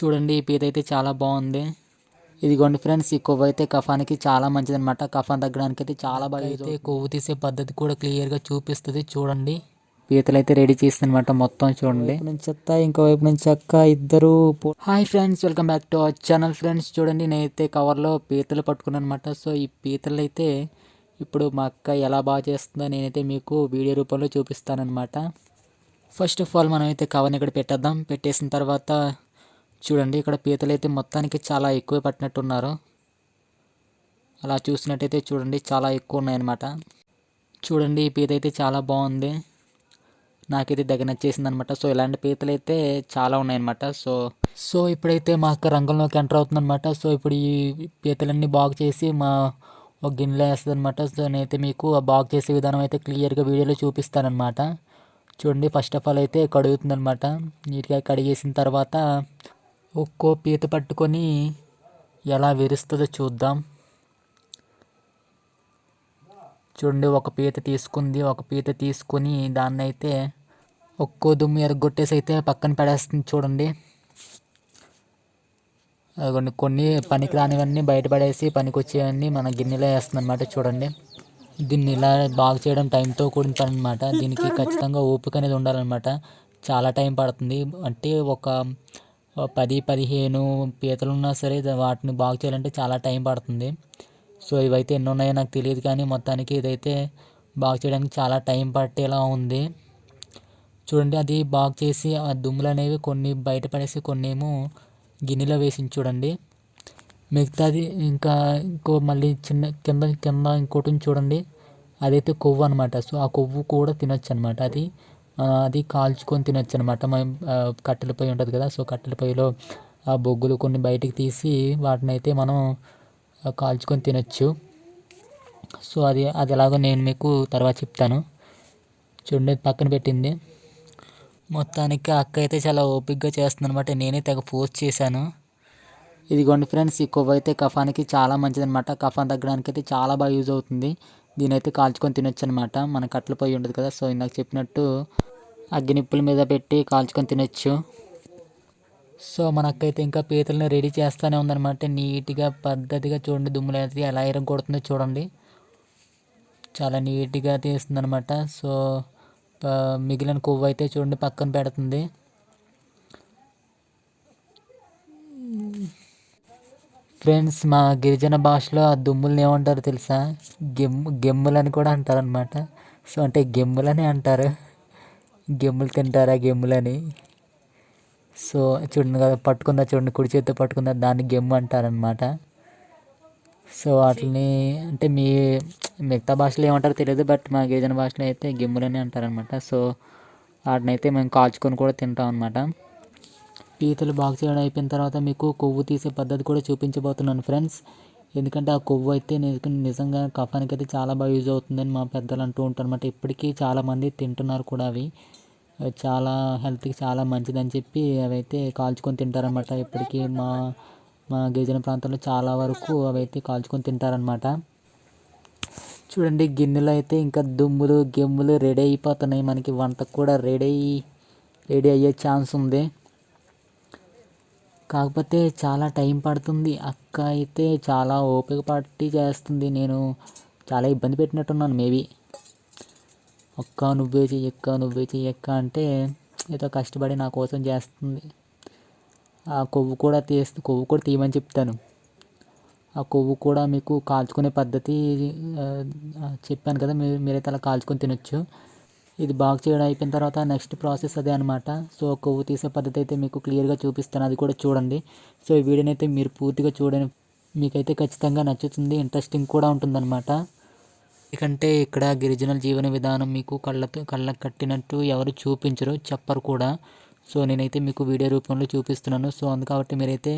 చూడండి ఈ పీత అయితే చాలా బాగుంది. ఇదిగోండి ఫ్రెండ్స్ ఈ కొవ్వు అయితే కఫానికి చాలా మంచిది అనమాట కఫాన్ తగ్గడానికి అయితే చాలా బాగా అయితే కొవ్వు తీసే పద్ధతి కూడా క్లియర్గా చూపిస్తుంది చూడండి. పీతలు అయితే రెడీ చేసిందనమాట మొత్తం చూడండి. నుంచి చెత్త ఇంకో వైపు నుంచి చెక్క ఇద్దరు hi friends welcome back to our channel friends చూడండి నేనైతే కవర్లో పీతలు పట్టుకున్నాను అనమాట సో ఈ పీతలు అయితే ఇప్పుడు మా అక్క ఎలా బాగా చేస్తుందో నేనైతే మీకు వీడియో రూపంలో చూపిస్తానమాట ఫస్ట్ ఆఫ్ ఆల్ మనం అయితే కవర్ని ఇక్కడ పెట్టేద్దాం. పెట్టేసిన తర్వాత చూడండి ఇక్కడ పీతలు అయితే మొత్తానికి చాలా ఎక్కువ పట్టినట్టున్నారు. అలా చూసినట్టయితే చూడండి చాలా ఎక్కువ ఉన్నాయన్నమాట. చూడండి ఈ పీత అయితే చాలా బాగుంది. నాకైతే దగ్గర నచ్చేసింది అనమాట సో ఇలాంటి పీతలు అయితే చాలా ఉన్నాయన్నమాట. సో సో ఇప్పుడైతే మా అక్క రంగంలోకి ఎంటర్ అవుతుందన్నమాట. సో ఇప్పుడు ఈ పీతలన్నీ బాగు చేసి మా ఒక గిన్నెలో వేస్తుంది అనమాట సో నేనైతే మీకు ఆ బాగు చేసే విధానం అయితే క్లియర్గా వీడియోలో చూపిస్తానమాట చూడండి ఫస్ట్ ఆఫ్ ఆల్ అయితే కడుగుతుందనమాట నీట్గా కడిగేసిన తర్వాత ఒక్కో పీత పట్టుకొని ఎలా విరుస్తుందో చూద్దాం. చూడండి ఒక పీత తీసుకుంది. ఒక పీత తీసుకొని దాన్ని అయితే ఒక్కో దుమ్ము ఎరగొట్టేసి అయితే పక్కన పడేస్తుంది చూడండి. కొన్ని కొన్ని పనికి రానివన్నీ బయటపడేసి పనికి వచ్చేవన్నీ మన గిన్నెలో వేస్తుంది అనమాట చూడండి. దీన్ని ఇలా బాగు చేయడం టైంతో కూడిన పని అనమాట దీనికి ఖచ్చితంగా ఓపిక అనేది ఉండాలన్నమాట. చాలా టైం పడుతుంది. అంటే ఒక పది పదిహేను పీతలు ఉన్నా సరే వాటిని బాగు చేయాలంటే చాలా టైం పడుతుంది. సో ఇవైతే ఎన్ని ఉన్నాయో నాకు తెలియదు కానీ మొత్తానికి ఇదైతే బాగు చేయడానికి చాలా టైం పట్టేలా ఉంది. చూడండి అది బాగు చేసి ఆ దుమ్ములు అనేవి కొన్ని బయటపడేసి కొన్ని ఏమో గిన్నెలో వేసి చూడండి. మిగతాది ఇంకా ఇంకో మళ్ళీ చిన్న కింద కింద ఇంకోటి చూడండి. అదైతే కొవ్వు అనమాట సో ఆ కొవ్వు కూడా తినొచ్చు అనమాట అది అది కాల్చుకొని తినొచ్చు అనమాట మనం కట్టెల పొయ్యి ఉంటుంది కదా సో కట్టెల పొయ్యిలో ఆ బొగ్గులు కొన్ని బయటికి తీసి వాటిని అయితే మనం కాల్చుకొని తినొచ్చు. సో అది అది ఎలాగో నేను మీకు తర్వాత చెప్తాను. చూడండి పక్కన పెట్టింది. మొత్తానికి అక్క అయితే చాలా ఓపిక్గా చేస్తుంది అనమాట నేనే తెగ ఫోర్స్ చేశాను. ఇదిగోండి ఫ్రెండ్స్ ఈ కొవ్వు అయితే కఫానికి చాలా మంచిది అనమాట కఫాన్ తగ్గడానికి అయితే చాలా బాగా యూజ్ అవుతుంది. దీని అయితే కాల్చుకొని తినొచ్చు అనమాట మన కట్టెల పొయ్యి ఉంటుంది కదా సో ఇందాక చెప్పినట్టు అగ్గినిప్పుల మీద పెట్టి కాల్చుకొని తినొచ్చు. సో మనకైతే ఇంకా పీతల్ని రెడీ చేస్తూనే ఉందన్నమాట. నీట్గా పద్ధతిగా చూడండి దుమ్ములు అయితే ఎలా ఇరం కొడుతుందో చూడండి. చాలా నీట్గా తీస్తుంది అనమాట సో మిగిలిన కొవ్వు అయితే చూడండి పక్కన పెడుతుంది. ఫ్రెండ్స్ మా గిరిజన భాషలో ఆ దుమ్ముల్ని ఏమంటారు తెలుసా? గెమ్ము గెమ్ములని కూడా అంటారు అనమాట సో అంటే గెమ్ములని అంటారు. గెమ్ములు తింటారా గెమ్ములని సో చూడండి కదా పట్టుకుందా చూడండి కుడి చేతితో పట్టుకుందా దాన్ని గెమ్ము అంటారనమాట సో వాటిని అంటే మీ మిగతా భాషలో ఏమంటారో తెలియదు బట్ మా గిరిజన భాషలో అయితే గిమ్ములని అంటారనమాట సో వాటిని అయితే మేము కాల్చుకొని కూడా తింటాం అనమాట పీతలు బాగు చేయడం అయిపోయిన తర్వాత మీకు కొవ్వు తీసే పద్ధతి కూడా చూపించబోతున్నాను ఫ్రెండ్స్. ఎందుకంటే ఆ కొవ్వు అయితే నిజంగా కఫానికి అయితే చాలా బాగా యూజ్ అవుతుందని మా పెద్దలు అంటూ ఉంటారు అనమాట ఇప్పటికీ చాలామంది తింటున్నారు కూడా అవి. చాలా హెల్త్కి చాలా మంచిదని చెప్పి అవైతే కాల్చుకొని తింటారనమాట ఇప్పటికీ మా మా గిరిజన ప్రాంతంలో చాలా వరకు అవైతే కాల్చుకొని తింటారనమాట చూడండి గిన్నెలో అయితే ఇంకా దుమ్ములు గిమ్ములు రెడీ అయిపోతున్నాయి. మనకి వంటకు కూడా రెడీ రెడీ అయ్యే ఛాన్స్ ఉంది. కాకపోతే చాలా టైం పడుతుంది. అక్క అయితే చాలా ఓపిక పట్టి చేస్తుంది. నేను చాలా ఇబ్బంది పెట్టినట్టున్నాను మేబీ. ఒక్క నువ్వే చెయ్యి ఎక్క నువ్వే చెయ్యి ఎక్క అంటే ఏదో కష్టపడి నా కోసం చేస్తుంది. ఆ కొవ్వు కూడా తీస్తే కొవ్వు కూడా తీయమని చెప్తాను. ఆ కొవ్వు కూడా మీకు కాల్చుకునే పద్ధతి చెప్పాను కదా మీరు మీరైతే అలా కాల్చుకొని తినొచ్చు. ఇది బాగు చేయడం అయిపోయిన తర్వాత నెక్స్ట్ ప్రాసెస్ అదే అనమాట సో కొవ్వు తీసే పద్ధతి అయితే మీకు క్లియర్గా చూపిస్తాను. అది కూడా చూడండి. సో ఈ వీడియోని అయితే మీరు పూర్తిగా చూడండి మీకైతే ఖచ్చితంగా నచ్చుతుంది ఇంట్రెస్టింగ్ కూడా ఉంటుందన్నమాట. ఎందుకంటే ఇక్కడ గిరిజనుల జీవన విధానం మీకు కళ్ళతో కళ్ళకు కట్టినట్టు ఎవరు చూపించరు చెప్పరు కూడా. సో నేనైతే మీకు వీడియో రూపంలో చూపిస్తున్నాను. సో అందుకబట్టి మీరైతే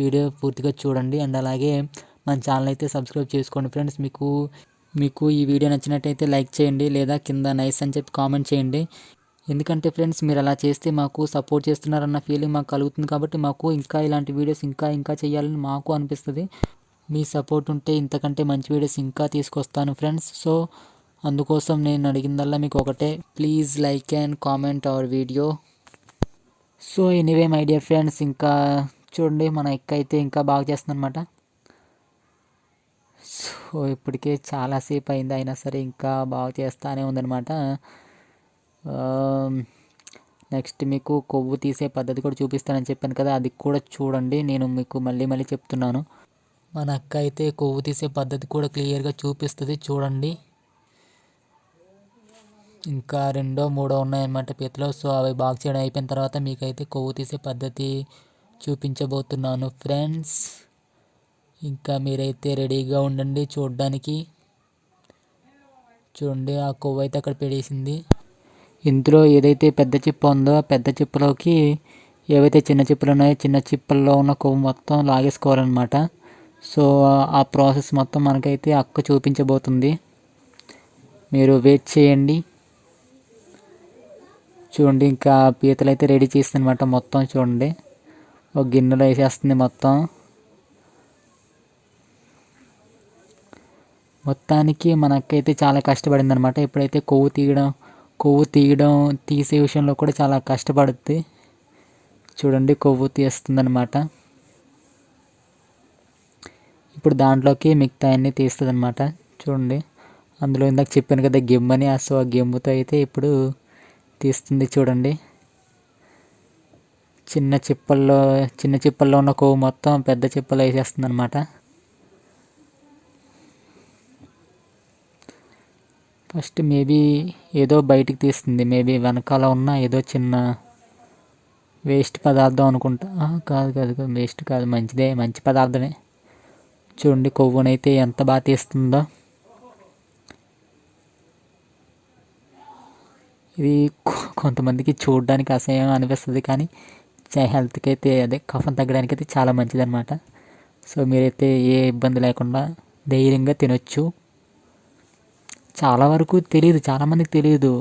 వీడియో పూర్తిగా చూడండి. అండ్ అలాగే మన ఛానల్ అయితే సబ్స్క్రైబ్ చేసుకోండి ఫ్రెండ్స్. మీకు మీకు ఈ వీడియో నచ్చినట్టయితే లైక్ చేయండి లేదా కింద నైస్ అని చెప్పి కామెంట్ చేయండి. ఎందుకంటే ఫ్రెండ్స్ మీరు అలా చేస్తే మాకు సపోర్ట్ చేస్తున్నారన్న ఫీలింగ్ మాకు కలుగుతుంది. కాబట్టి మాకు ఇంకా ఇలాంటి వీడియోస్ ఇంకా ఇంకా చేయాలని మాకు అనిపిస్తుంది. మీ సపోర్ట్ ఉంటే ఇంతకంటే మంచి వీడియోస్ ఇంకా తీసుకొస్తాను ఫ్రెండ్స్ సో అందుకోసం నేను అడిగిందల్లా మీకు ఒకటే. Please like and comment our video so anyway my dear friends ఇంకా చూడండి మన ఎక్క అయితే ఇంకా బాగా చేస్తుందన్నమాట. సో ఇప్పటికే చాలాసేపు అయింది అయినా సరే ఇంకా బాగా చేస్తానే ఉందన్నమాట. Um, నెక్స్ట్ మీకు కొవ్వు తీసే పద్ధతి కూడా చూపిస్తానని చెప్పాను కదా అది కూడా చూడండి. నేను మీకు మళ్ళీ మళ్ళీ చెప్తున్నాను. మన అక్క అయితే కొవ్వు తీసే పద్ధతి కూడా క్లియర్గా చూపిస్తుంది. చూడండి. ఇంకా రెండో మూడో ఉన్నాయన్నమాట పీతలో. సో అవి బాగా చేయడం అయిపోయిన తర్వాత మీకైతే కొవ్వు తీసే పద్ధతి చూపించబోతున్నాను ఫ్రెండ్స్. ఇంకా మీరైతే రెడీగా ఉండండి చూడడానికి. చూడండి ఆ కొవ్వు అయితే అక్కడ పెడేసింది. ఇందులో ఏదైతే పెద్ద చిప్ప ఉందో పెద్ద చిప్పలోకి ఏవైతే చిన్న చిప్పలు ఉన్నాయో చిన్న చిప్పల్లో ఉన్న కొవ్వు మొత్తం లాగేసుకోవాలన్నమాట. సో ఆ ప్రాసెస్ మొత్తం మనకైతే అక్క చూపించబోతుంది. మీరు వెయిట్ చేయండి. చూడండి ఇంకా పీతలు అయితే రెడీ చేస్తుందన్నమాట మొత్తం చూడండి. ఒక గిన్నెలో వేసేస్తుంది మొత్తం. మొత్తానికి మనకైతే చాలా కష్టపడింది అనమాట ఎప్పుడైతే కొవ్వు తీయడం కొవ్వు తీయడం తీసే విషయంలో కూడా చాలా కష్టపడుద్ది. చూడండి కొవ్వు తీస్తుంది అనమాట ఇప్పుడు దాంట్లోకి మిగతా అన్నీ తీస్తుంది అనమాట చూడండి. అందులో ఇందాక చెప్పాను కదా గెమ్మని సో ఆ గెమ్ముతో అయితే ఇప్పుడు తీస్తుంది చూడండి. చిన్న చిప్పల్లో చిన్న చిప్పల్లో ఉన్న కొవ్వు మొత్తం పెద్ద చిప్పలు వేసేస్తుంది అనమాట ఫస్ట్ మేబీ ఏదో బయటికి తీస్తుంది. మేబీ వెనకాల ఉన్న ఏదో చిన్న వేస్ట్ పదార్థం అనుకుంటా. కాదు కాదు కాదు. వేస్ట్ కాదు. మంచిదే మంచి పదార్థమే. చూడండి కొవ్వునైతే ఎంత బాగా తీస్తుందో. ఇది కొంతమందికి చూడడానికి అసహ్యం అనిపిస్తుంది కానీ హెల్త్కి అయితే అదే కఫం తగ్గడానికి అయితే చాలా మంచిది అనమాట సో మీరైతే ఏ ఇబ్బంది లేకుండా ధైర్యంగా తినొచ్చు. చాలా వరకు తెలియదు చాలామందికి తెలియదు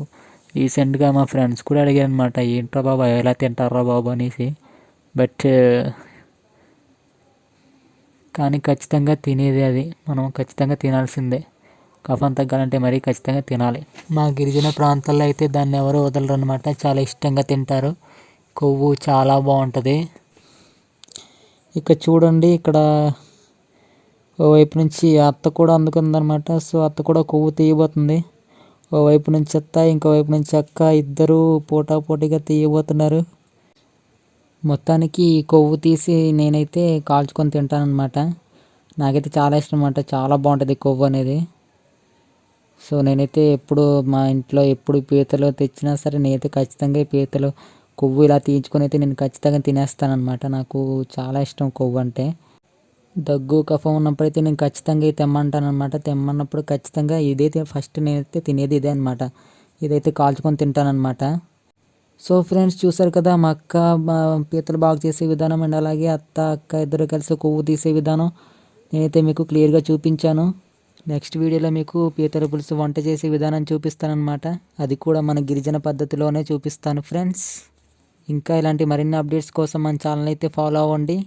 రీసెంట్గా మా ఫ్రెండ్స్ కూడా అడిగారు అనమాట ఏంట్రా బాబు ఎలా తింటారా బాబు? అనేసి. బట్ కానీ ఖచ్చితంగా తినేది అది. మనం ఖచ్చితంగా తినాల్సిందే. కఫం తగ్గాలంటే మరీ ఖచ్చితంగా తినాలి. మా గిరిజన ప్రాంతాల్లో అయితే దాన్ని ఎవరు వదలరు అనమాట చాలా ఇష్టంగా తింటారు. కొవ్వు చాలా బాగుంటుంది. ఇక చూడండి ఇక్కడ ఓవైపు నుంచి అత్త కూడా అందుకుందనమాట సో అత్త కూడా కొవ్వు తీయబోతుంది. ఓవైపు నుంచి అత్త ఇంకోవైపు నుంచి అక్క ఇద్దరు పోటాపోటీగా తీయబోతున్నారు. మొత్తానికి కొవ్వు తీసి నేనైతే కాల్చుకొని తింటానన్నమాట. నాకైతే చాలా ఇష్టం అనమాట చాలా బాగుంటుంది కొవ్వు అనేది. సో నేనైతే ఎప్పుడు మా ఇంట్లో ఎప్పుడు పీతలు తెచ్చినా సరే నేనైతే ఖచ్చితంగా పీతలు కొవ్వు ఇలా తీయించుకొని అయితే నేను ఖచ్చితంగా తినేస్తానమాట నాకు చాలా ఇష్టం కొవ్వు అంటే. దగ్గు కఫం ఉన్నప్పుడైతే నేను ఖచ్చితంగా తెమ్మంటానమాట తెమ్మన్నప్పుడు ఖచ్చితంగా ఇదైతే ఫస్ట్ నేనైతే తినేది ఇదే అనమాట ఇదైతే కాల్చుకొని తింటానమాట సో ఫ్రెండ్స్ చూసారు కదా మా అక్క పీతలు బాగు చేసే విధానం అండ్ అలాగే అత్త అక్క ఇద్దరు కలిసి కొవ్వు తీసే విధానం నేనైతే మీకు క్లియర్గా చూపించాను. నెక్స్ట్ వీడియోలో మీకు పీతల పులుసు వంట చేసే విధానం చూపిస్తానమాట అది కూడా మన గిరిజన పద్ధతిలోనే చూపిస్తాను ఫ్రెండ్స్. ఇంకా ఇలాంటి మరిన్ని అప్డేట్స్ కోసం మన ఛానల్ అయితే ఫాలో అవ్వండి.